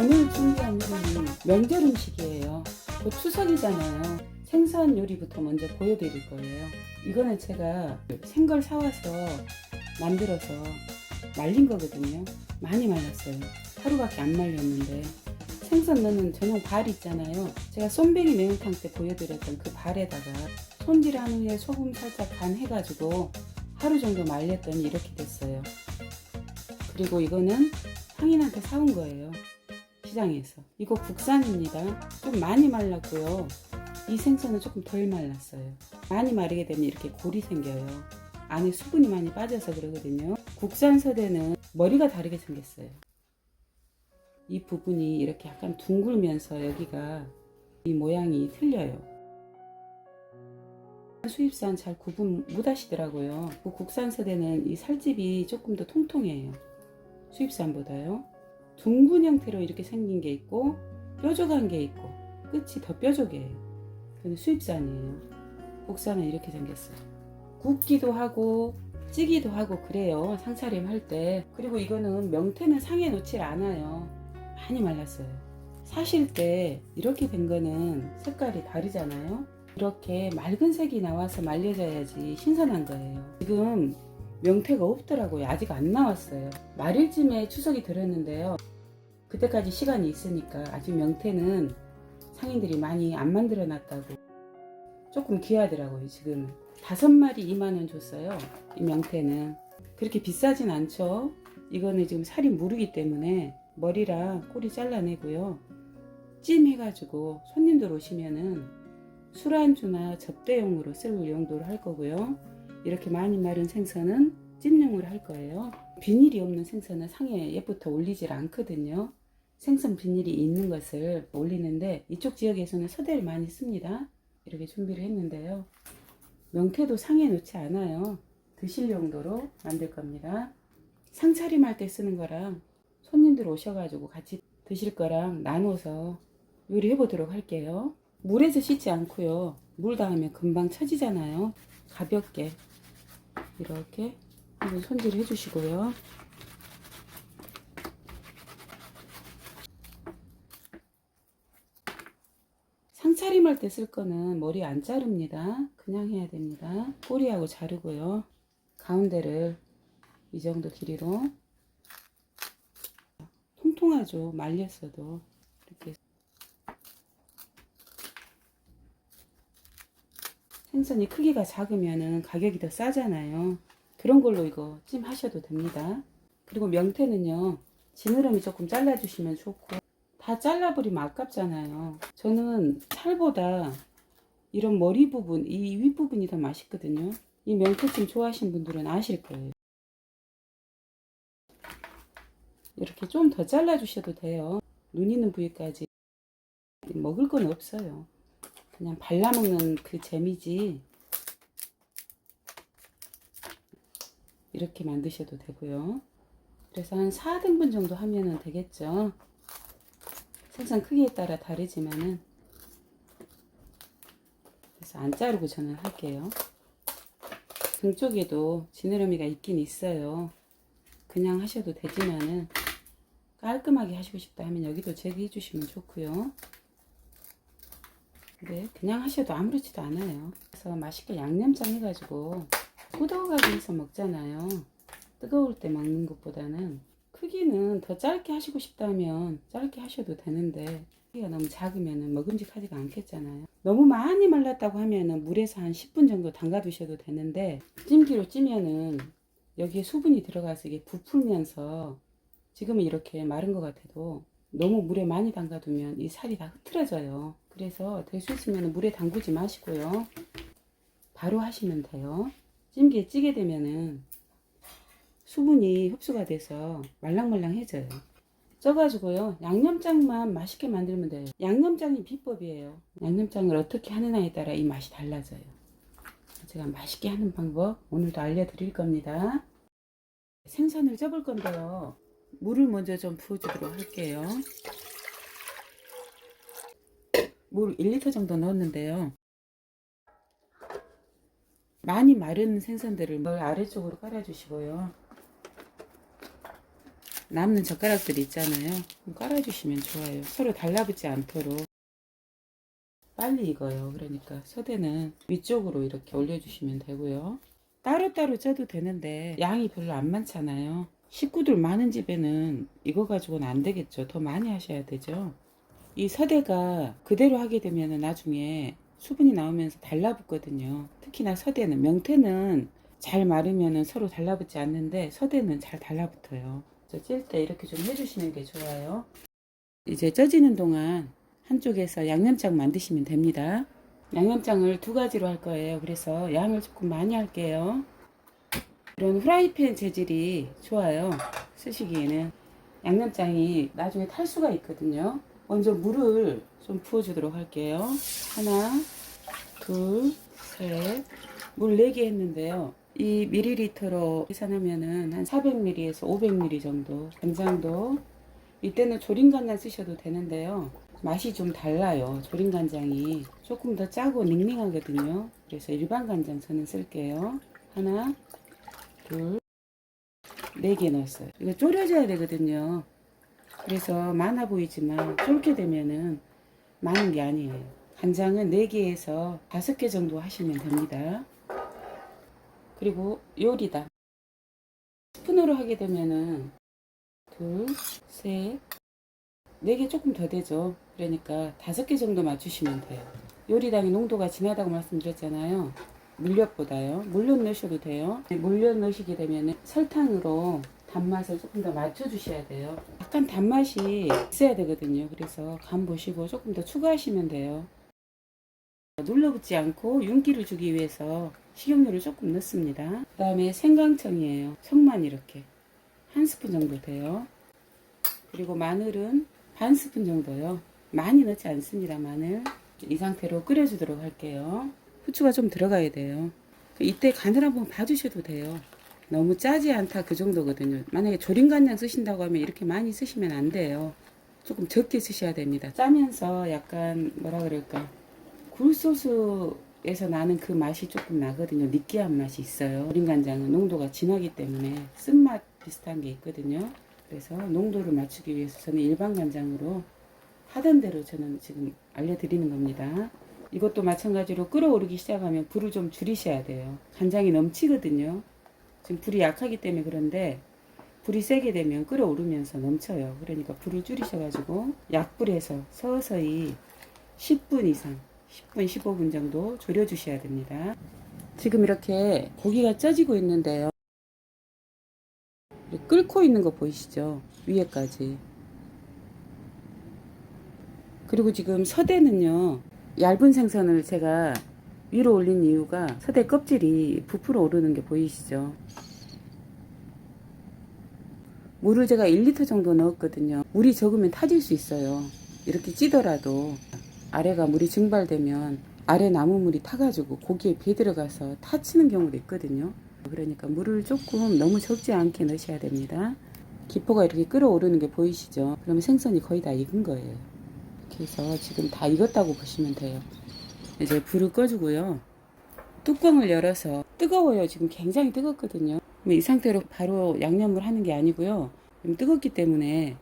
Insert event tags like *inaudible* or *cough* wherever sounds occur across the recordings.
오늘 준비한 요리는 명절 음식이에요. 곧 추석이잖아요. 생선 요리부터 먼저 보여드릴 거예요. 이거는 제가 생걸 사와서 만들어서 말린 거거든요. 많이 말랐어요. 하루밖에 안 말렸는데 생선 넣는 전용 발 있잖아요. 제가 쏨뱅이 매운탕 때 보여드렸던 그 발에다가 손질한 후에 소금 살짝 간 해가지고 하루 정도 말렸더니 이렇게 됐어요. 그리고 이거는 상인한테 사온 거예요. 시장에서. 이거 국산입니다. 좀 많이 말랐고요. 이 생선은 조금 덜 말랐어요. 많이 마르게 되면 이렇게 골이 생겨요. 안에 수분이 많이 빠져서 그러거든요. 국산 서대는 머리가 다르게 생겼어요. 이 부분이 이렇게 약간 둥글면서 여기가 이 모양이 틀려요. 수입산 잘 구분 못 하시더라고요. 그 국산 서대는 이 살집이 조금 더 통통해요. 수입산보다요. 둥근 형태로 이렇게 생긴 게 있고 뾰족한 게 있고 끝이 더 뾰족해요. 근데 수입산이에요. 국산은 이렇게 생겼어요. 굽기도 하고 찌기도 하고 그래요. 상차림 할 때. 그리고 이거는 명태는 상에 놓질 않아요. 많이 말랐어요. 사실 때 이렇게 된 거는 색깔이 다르잖아요. 이렇게 맑은 색이 나와서 말려져야지 신선한 거예요. 지금 명태가 없더라고요. 아직 안 나왔어요. 말일쯤에 추석이 들었는데요. 그때까지 시간이 있으니까 아직 명태는 상인들이 많이 안 만들어 놨다고 조금 귀하더라고요. 지금은 다섯 마리 2만 원 줬어요. 이 명태는 그렇게 비싸진 않죠. 이거는 지금 살이 무르기 때문에 머리랑 꼬리 잘라내고요. 찜 해가지고 손님들 오시면은 술안주나 접대용으로 쓸 용도로 할 거고요. 이렇게 많이 마른 생선은 찜용으로 할 거예요. 비닐이 없는 생선은 상에 예부터 올리질 않거든요. 생선 비닐이 있는 것을 올리는데 이쪽 지역에서는 서대를 많이 씁니다. 이렇게 준비를 했는데요. 명태도 상에 놓지 않아요. 드실 용도로 만들 겁니다. 상차림할 때 쓰는 거랑 손님들 오셔가지고 같이 드실 거랑 나눠서 요리해 보도록 할게요. 물에서 씻지 않고요. 물 닿으면 금방 처지잖아요. 가볍게 이렇게 한번 손질해 주시고요. 상차림할 때 쓸 거는 머리 안 자릅니다. 그냥 해야 됩니다. 꼬리하고 자르고요. 가운데를 이 정도 길이로 통통하죠. 말렸어도 이렇게 생선이 크기가 작으면은 가격이 더 싸잖아요. 그런 걸로 이거 찜 하셔도 됩니다. 그리고 명태는요, 지느러미 조금 잘라주시면 좋고, 다 잘라버리면 아깝잖아요. 저는 살보다 이런 머리 부분, 이 윗부분이 더 맛있거든요. 이 명태찜 좋아하시는 분들은 아실 거예요. 이렇게 좀 더 잘라주셔도 돼요. 눈 있는 부위까지 먹을 건 없어요. 그냥 발라먹는 그 재미지. 이렇게 만드셔도 되고요. 그래서 한 4등분 정도 하면 되겠죠. 생선 크기에 따라 다르지만은 그래서 안 자르고 저는 할게요. 등 쪽에도 지느러미가 있긴 있어요. 그냥 하셔도 되지만은 깔끔하게 하시고 싶다 하면 여기도 제거해 주시면 좋고요. 네, 그냥 하셔도 아무렇지도 않아요. 그래서 맛있게 양념장 해가지고 꾸덕하게 해서 먹잖아요. 뜨거울 때 먹는 것보다는 크기는 더 짧게 하시고 싶다면 짧게 하셔도 되는데 크기가 너무 작으면 먹음직하지가 않겠잖아요. 너무 많이 말랐다고 하면은 물에서 한 10분 정도 담가 두셔도 되는데 찜기로 찌면은 여기에 수분이 들어가서 이게 부풀면서 지금은 이렇게 마른 것 같아도 너무 물에 많이 담가두면 이 살이 다 흐트러져요. 그래서 될 수 있으면 물에 담그지 마시고요. 바로 하시면 돼요. 찜기에 찌게 되면은 수분이 흡수가 돼서 말랑말랑해져요. 쪄가지고요. 양념장만 맛있게 만들면 돼요. 양념장이 비법이에요. 양념장을 어떻게 하느냐에 따라 이 맛이 달라져요. 제가 맛있게 하는 방법 오늘도 알려드릴 겁니다. 생선을 쪄볼 건데요. 물을 먼저 좀 부어주도록 할게요. 물 1리터 정도 넣었는데요. 많이 마른 생선들을 물 아래쪽으로 깔아주시고요. 남는 젓가락들이 있잖아요. 깔아주시면 좋아요. 서로 달라붙지 않도록. 빨리 익어요. 그러니까 서대는 위쪽으로 이렇게 올려주시면 되고요. 따로따로 쪄도 되는데 양이 별로 안 많잖아요. 식구들 많은 집에는 이거 가지고는 안 되겠죠. 더 많이 하셔야 되죠. 이 서대가 그대로 하게 되면 나중에 수분이 나오면서 달라붙거든요. 특히나 서대는 명태는 잘 마르면 서로 달라붙지 않는데 서대는 잘 달라붙어요. 찔 때 이렇게 좀 해주시는 게 좋아요. 이제 쪄지는 동안 한쪽에서 양념장 만드시면 됩니다. 양념장을 두 가지로 할 거예요. 그래서 양을 조금 많이 할게요. 이런 후라이팬 재질이 좋아요. 쓰시기에는 양념장이 나중에 탈 수가 있거든요. 먼저 물을 좀 부어주도록 할게요. 하나, 둘, 셋. 물 4개 했는데요. 이 미리리터로 계산하면은 한 400ml에서 500ml 정도. 간장도 이때는 조림간장 쓰셔도 되는데요. 맛이 좀 달라요. 조림간장이 조금 더 짜고 닝닝하거든요. 그래서 일반 간장 저는 쓸게요. 하나, 둘, 네 개 넣었어요. 이거 졸여줘야 되거든요. 그래서 많아 보이지만 쫄게 되면은 많은 게 아니에요. 간장은 4개에서 5개 정도 하시면 됩니다. 그리고 요리다. 스푼으로 하게 되면은 둘, 셋, 네 개 조금 더 되죠. 그러니까 다섯 개 정도 맞추시면 돼요. 요리당의 농도가 진하다고 말씀드렸잖아요. 물엿보다요. 물엿 넣으셔도 돼요. 물엿 넣으시게 되면 설탕으로 단맛을 조금 더 맞춰주셔야 돼요. 약간 단맛이 있어야 되거든요. 그래서 간 보시고 조금 더 추가하시면 돼요. 눌러붙지 않고 윤기를 주기 위해서 식용유를 조금 넣습니다. 그 다음에 생강청이에요. 청만 이렇게 한 스푼 정도 돼요. 그리고 마늘은 반 스푼 정도요. 많이 넣지 않습니다. 마늘 이 상태로 끓여주도록 할게요. 후추가 좀 들어가야 돼요. 이때 간을 한번 봐주셔도 돼요. 너무 짜지 않다 그 정도거든요. 만약에 조림간장 쓰신다고 하면 이렇게 많이 쓰시면 안 돼요. 조금 적게 쓰셔야 됩니다. 짜면서 약간 뭐라 그럴까 굴소스에서 나는 그 맛이 조금 나거든요. 느끼한 맛이 있어요. 조림간장은 농도가 진하기 때문에 쓴맛 비슷한 게 있거든요. 그래서 농도를 맞추기 위해서 저는 일반 간장으로 하던 대로 저는 지금 알려드리는 겁니다. 이것도 마찬가지로 끓어오르기 시작하면 불을 좀 줄이셔야 돼요. 간장이 넘치거든요. 지금 불이 약하기 때문에 그런데 불이 세게 되면 끓어오르면서 넘쳐요. 그러니까 불을 줄이셔가지고 약불에서 서서히 10분 이상, 10분, 15분 정도 졸여주셔야 됩니다. 지금 이렇게 고기가 쪄지고 있는데요. 끓고 있는 거 보이시죠? 위에까지. 그리고 지금 서대는요, 얇은 생선을 제가 위로 올린 이유가 서대 껍질이 부풀어 오르는 게 보이시죠? 물을 제가 1리터 정도 넣었거든요. 물이 적으면 타질 수 있어요. 이렇게 찌더라도 아래가 물이 증발되면 아래 나무물이 타가지고 고기에 배 들어가서 타치는 경우도 있거든요. 그러니까 물을 조금 너무 적지 않게 넣으셔야 됩니다. 기포가 이렇게 끓어오르는 게 보이시죠? 그러면 생선이 거의 다 익은 거예요. 이렇게 해서 지금 다 익었다고 보시면 돼요. 이제 불을 꺼주고요. 뚜껑을 열어서 뜨거워요. 지금 굉장히 뜨겁거든요. 이 상태로 바로 양념을 하는 게 아니고요. 좀 뜨겁기 때문에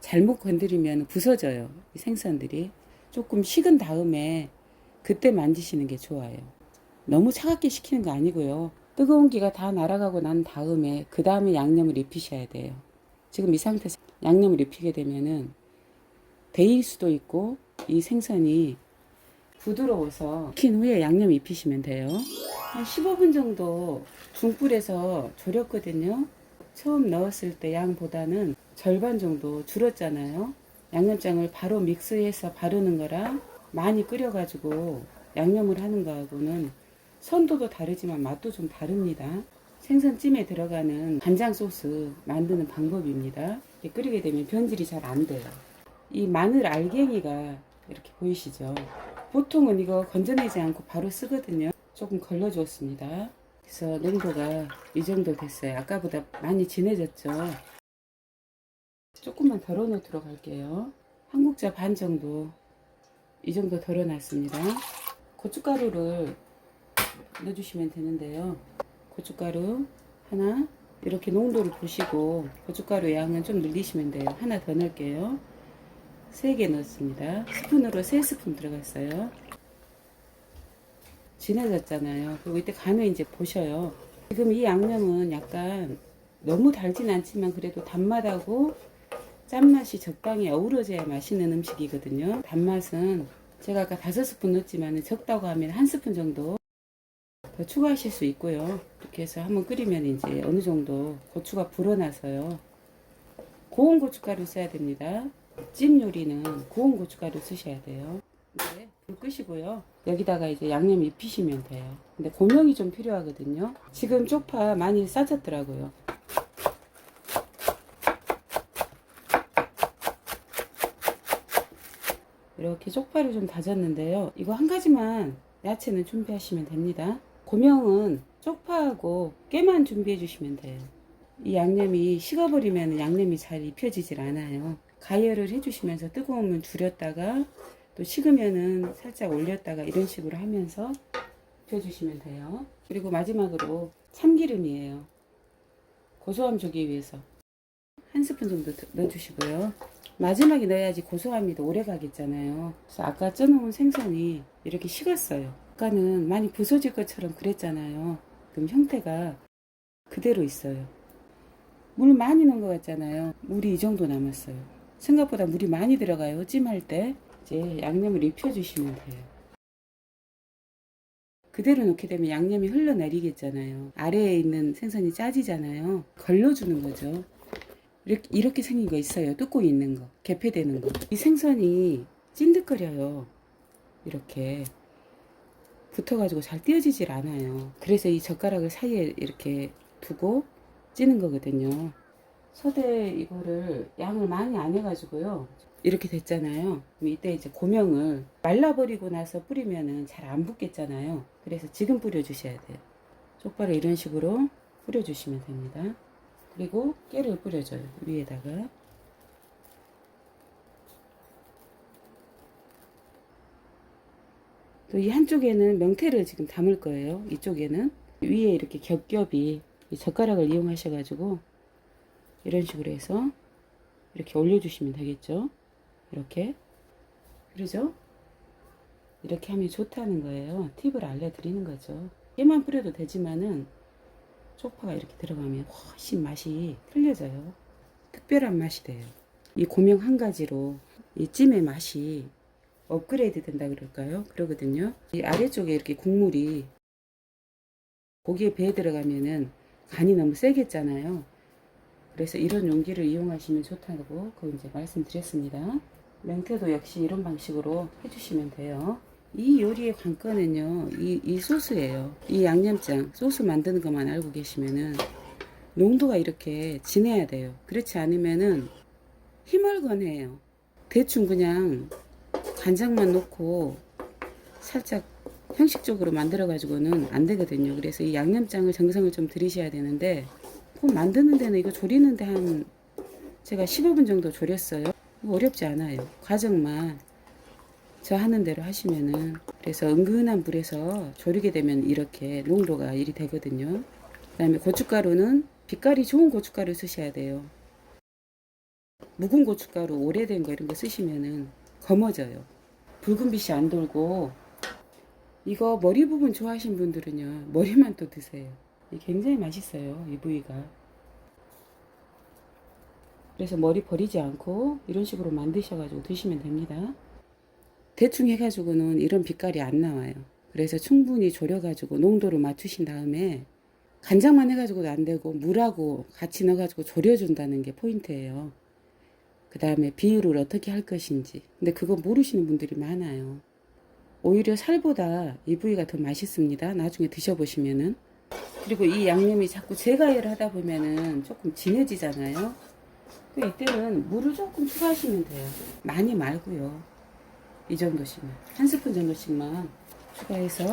잘못 건드리면 부서져요. 이 생선들이. 조금 식은 다음에 그때 만지시는 게 좋아요. 너무 차갑게 식히는 거 아니고요. 뜨거운 기가 다 날아가고 난 다음에 그 다음에 양념을 입히셔야 돼요. 지금 이 상태에서 양념을 입히게 되면은 데일 수도 있고 이 생선이 부드러워서 익힌 후에 양념 입히시면 돼요. 한 15분 정도 중불에서 졸였거든요. 처음 넣었을 때 양보다는 절반 정도 줄었잖아요. 양념장을 바로 믹스해서 바르는 거랑 많이 끓여가지고 양념을 하는 거하고는 선도도 다르지만 맛도 좀 다릅니다. 생선찜에 들어가는 간장 소스 만드는 방법입니다. 끓이게 되면 변질이 잘 안 돼요. 이 마늘 알갱이가 이렇게 보이시죠? 보통은 이거 건져내지 않고 바로 쓰거든요. 조금 걸러주었습니다. 그래서 농도가 이 정도 됐어요. 아까보다 많이 진해졌죠. 조금만 덜어 놓도록 할게요. 한 국자 반 정도 이 정도 덜어 놨습니다. 고춧가루를 넣어주시면 되는데요. 고춧가루 하나, 이렇게 농도를 보시고 고춧가루 양은 좀 늘리시면 돼요. 하나 더 넣을게요. 3개 넣었습니다. 스푼으로 3스푼 들어갔어요. 진해졌잖아요. 그리고 이때 간을 이제 보셔요. 지금 이 양념은 약간 너무 달진 않지만 그래도 단맛하고 짠맛이 적당히 어우러져야 맛있는 음식이거든요. 단맛은 제가 아까 다섯 스푼 넣었지만 적다고 하면 한 스푼 정도 더 추가하실 수 있고요. 이렇게 해서 한번 끓이면 이제 어느 정도 고추가 불어나서요. 고운 고춧가루 써야 됩니다. 찜 요리는 고운 고춧가루 쓰셔야 돼요. 이제 불 끄시고요. 여기다가 이제 양념 입히시면 돼요. 근데 고명이 좀 필요하거든요. 지금 쪽파 많이 싸졌더라고요. 이렇게 쪽파를 좀 다졌는데요. 이거 한 가지만 야채는 준비하시면 됩니다. 고명은 쪽파하고 깨만 준비해 주시면 돼요. 이 양념이 식어버리면 양념이 잘 입혀지질 않아요. 가열을 해주시면서 뜨거우면 줄였다가 또 식으면은 살짝 올렸다가 이런 식으로 하면서 입혀주시면 돼요. 그리고 마지막으로 참기름이에요. 고소함 주기 위해서 한 스푼 정도 더 넣어주시고요. 마지막에 넣어야지 고소함이 더 오래 가겠잖아요. 그래서 아까 쪄놓은 생선이 이렇게 식었어요. 아까는 많이 부서질 것처럼 그랬잖아요. 그럼 형태가 그대로 있어요. 물 많이 넣은 것 같잖아요. 물이 이 정도 남았어요. 생각보다 물이 많이 들어가요. 찜할 때 이제 양념을 입혀주시면 돼요. 그대로 놓게 되면 양념이 흘러내리겠잖아요. 아래에 있는 생선이 짜지잖아요. 걸러주는 거죠. 이렇게, 이렇게 생긴 거 있어요. 뚜껑이 있는 거. 개폐되는 거. 이 생선이 찐득거려요. 이렇게. 붙어가지고 잘 띄어지질 않아요. 그래서 이 젓가락을 사이에 이렇게 두고 찌는 거거든요. 서대 이거를 양을 많이 안 해가지고요. 이렇게 됐잖아요. 이때 이제 고명을 말라버리고 나서 뿌리면은 잘 안 붙겠잖아요. 그래서 지금 뿌려주셔야 돼요. 쪽발을 이런 식으로 뿌려주시면 됩니다. 그리고 깨를 뿌려줘요. 위에다가. 또 이 한쪽에는 명태를 지금 담을 거예요. 이쪽에는. 위에 이렇게 겹겹이 이 젓가락을 이용하셔가지고 이런 식으로 해서 이렇게 올려주시면 되겠죠. 이렇게. 그러죠? 이렇게 하면 좋다는 거예요. 팁을 알려드리는 거죠. 깨만 뿌려도 되지만은 쪽파가 이렇게 들어가면 훨씬 맛이 틀려져요. 특별한 맛이 돼요. 이 고명 한 가지로 이 찜의 맛이 업그레이드 된다 그럴까요? 그러거든요. 이 아래쪽에 이렇게 국물이 고기에 배에 들어가면은 간이 너무 세겠잖아요. 그래서 이런 용기를 이용하시면 좋다고 그 이제 말씀드렸습니다. 명태도 역시 이런 방식으로 해주시면 돼요. 이 요리의 관건은요, 이, 이 소스예요. 이 양념장, 소스 만드는 것만 알고 계시면은 농도가 이렇게 진해야 돼요. 그렇지 않으면은 희멀건해요. 대충 그냥 간장만 넣고 살짝 형식적으로 만들어 가지고는 안 되거든요. 그래서 이 양념장을 정성을 좀 들이셔야 되는데, 그 만드는 데는 이거 조리는데 한 제가 15분 정도 졸였어요. 어렵지 않아요. 과정만 저 하는 대로 하시면은 그래서 은근한 불에서 졸이게 되면 이렇게 농도가 일이 되거든요. 그 다음에 고춧가루는 빛깔이 좋은 고춧가루 쓰셔야 돼요. 묵은 고춧가루 오래된 거 이런 거 쓰시면은 검어져요. 붉은 빛이 안 돌고 이거 머리 부분 좋아하시는 분들은요 머리만 또 드세요. 굉장히 맛있어요 이 부위가. 그래서 머리 버리지 않고 이런 식으로 만드셔가지고 드시면 됩니다. 대충 해가지고는 이런 빛깔이 안 나와요. 그래서 충분히 졸여가지고 농도를 맞추신 다음에 간장만 해가지고도 안 되고 물하고 같이 넣어가지고 졸여준다는 게 포인트예요. 그 다음에 비율을 어떻게 할 것인지. 근데 그거 모르시는 분들이 많아요. 오히려 살보다 이 부위가 더 맛있습니다. 나중에 드셔보시면은. 그리고 이 양념이 자꾸 재가열 하다 보면은 조금 진해지잖아요. 그 이때는 물을 조금 추가하시면 돼요. 많이 말고요. 이 정도씩만. 한 스푼 정도씩만 추가해서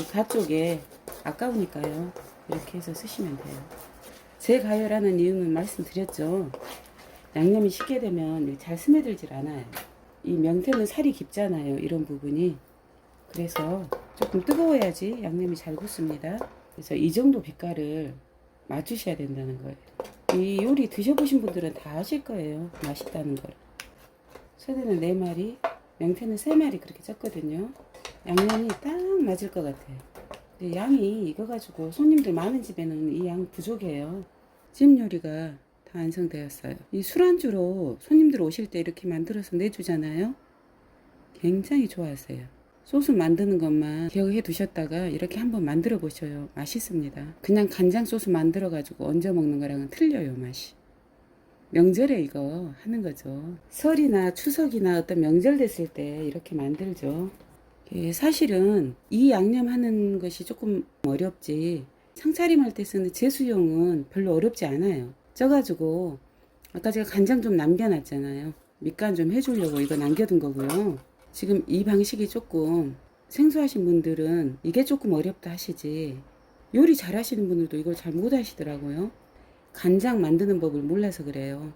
이가 쪽에 아까우니까요. 이렇게 해서 쓰시면 돼요. 재가열하는 이유는 말씀드렸죠. 양념이 식게 되면 잘 스며들질 않아요. 이 명태는 살이 깊잖아요. 이런 부분이. 그래서 조금 뜨거워야지 양념이 잘 굳습니다 그래서 이 정도 빛깔을 맞추셔야 된다는 거예요. 이 요리 드셔보신 분들은 다 아실 거예요. 맛있다는 걸. 소대는 4마리, 명태는 3마리 그렇게 쪘거든요. 양념이 딱 맞을 것 같아요. 근데 양이 이거 가지고 손님들 많은 집에는 이 양 부족해요. 찜 요리가 다 완성되었어요. 이 술안주로 손님들 오실 때 이렇게 만들어서 내주잖아요. 굉장히 좋아하세요. 소스 만드는 것만 기억해 두셨다가 이렇게 한번 만들어 보셔요. 맛있습니다. 그냥 간장 소스 만들어 가지고 얹어 먹는 거랑은 틀려요, 맛이. 명절에 이거 하는 거죠. 설이나 추석이나 어떤 명절 됐을 때 이렇게 만들죠. 예, 사실은 이 양념 하는 것이 조금 어렵지. 상차림 할 때 쓰는 제수용은 별로 어렵지 않아요. 쪄가지고 아까 제가 간장 좀 남겨놨잖아요. 밑간 좀 해주려고 이거 남겨둔 거고요. 지금 이 방식이 조금 생소하신 분들은 이게 조금 어렵다 하시지. 요리 잘 하시는 분들도 이걸 잘 못 하시더라고요. 간장 만드는 법을 몰라서 그래요.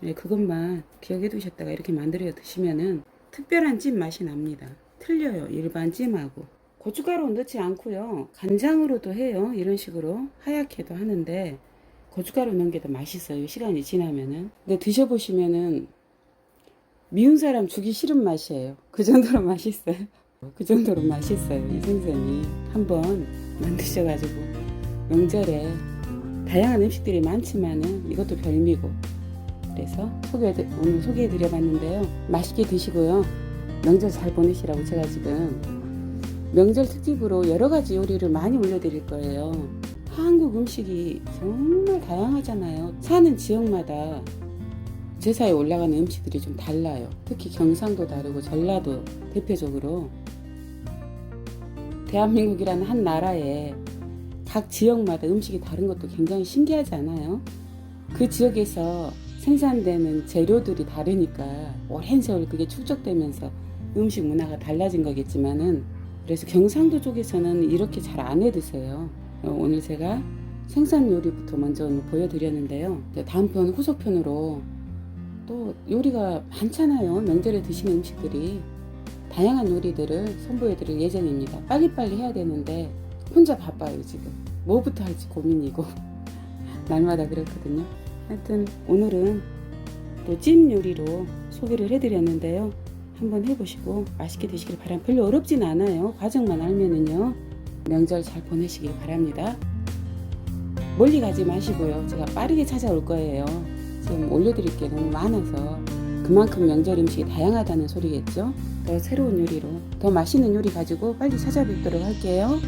네, 그것만 기억해 두셨다가 이렇게 만들어 드시면은 특별한 찜 맛이 납니다. 틀려요. 일반 찜하고. 고춧가루 넣지 않고요. 간장으로도 해요. 이런 식으로 하얗게도 하는데 고춧가루 넣은 게 더 맛있어요. 시간이 지나면은. 근데 드셔보시면은 미운 사람 주기 싫은 맛이에요. 그 정도로 *laughs* 맛있어요. 그 정도로 맛있어요. 이 생선이. 한번 만드셔가지고 명절에 다양한 음식들이 많지만은 이것도 별미고 그래서 소개 오늘 소개해드려 봤는데요. 맛있게 드시고요. 명절 잘 보내시라고 제가 지금 명절 특집으로 여러 가지 요리를 많이 올려드릴 거예요. 한국 음식이 정말 다양하잖아요. 사는 지역마다 제사에 올라가는 음식들이 좀 달라요. 특히 경상도 다르고 전라도 대표적으로 대한민국이라는 한 나라에 각 지역마다 음식이 다른 것도 굉장히 신기하지 않아요? 그 지역에서 생산되는 재료들이 다르니까 오랜 세월 그게 축적되면서 음식 문화가 달라진 거겠지만은 그래서 경상도 쪽에서는 이렇게 잘 안 해 드세요. 어, 오늘 제가 생선 요리부터 먼저 보여드렸는데요. 다음 편 후속편으로 또 요리가 많잖아요. 명절에 드시는 음식들이 다양한 요리들을 선보여드릴 예정입니다. 빨리빨리 해야 되는데 혼자 바빠요 지금. 뭐부터 할지 고민이고 *laughs* 날마다 그렇거든요. 하여튼 오늘은 또 찜 요리로 소개를 해드렸는데요. 한번 해보시고 맛있게 드시길 바람. 별로 어렵진 않아요. 과정만 알면은요. 명절 잘 보내시길 바랍니다. 멀리 가지 마시고요. 제가 빠르게 찾아올 거예요. 지금 올려드릴 게 너무 많아서 그만큼 명절 음식이 다양하다는 소리겠죠. 더 새로운 요리로 더 맛있는 요리 가지고 빨리 찾아뵙도록 할게요.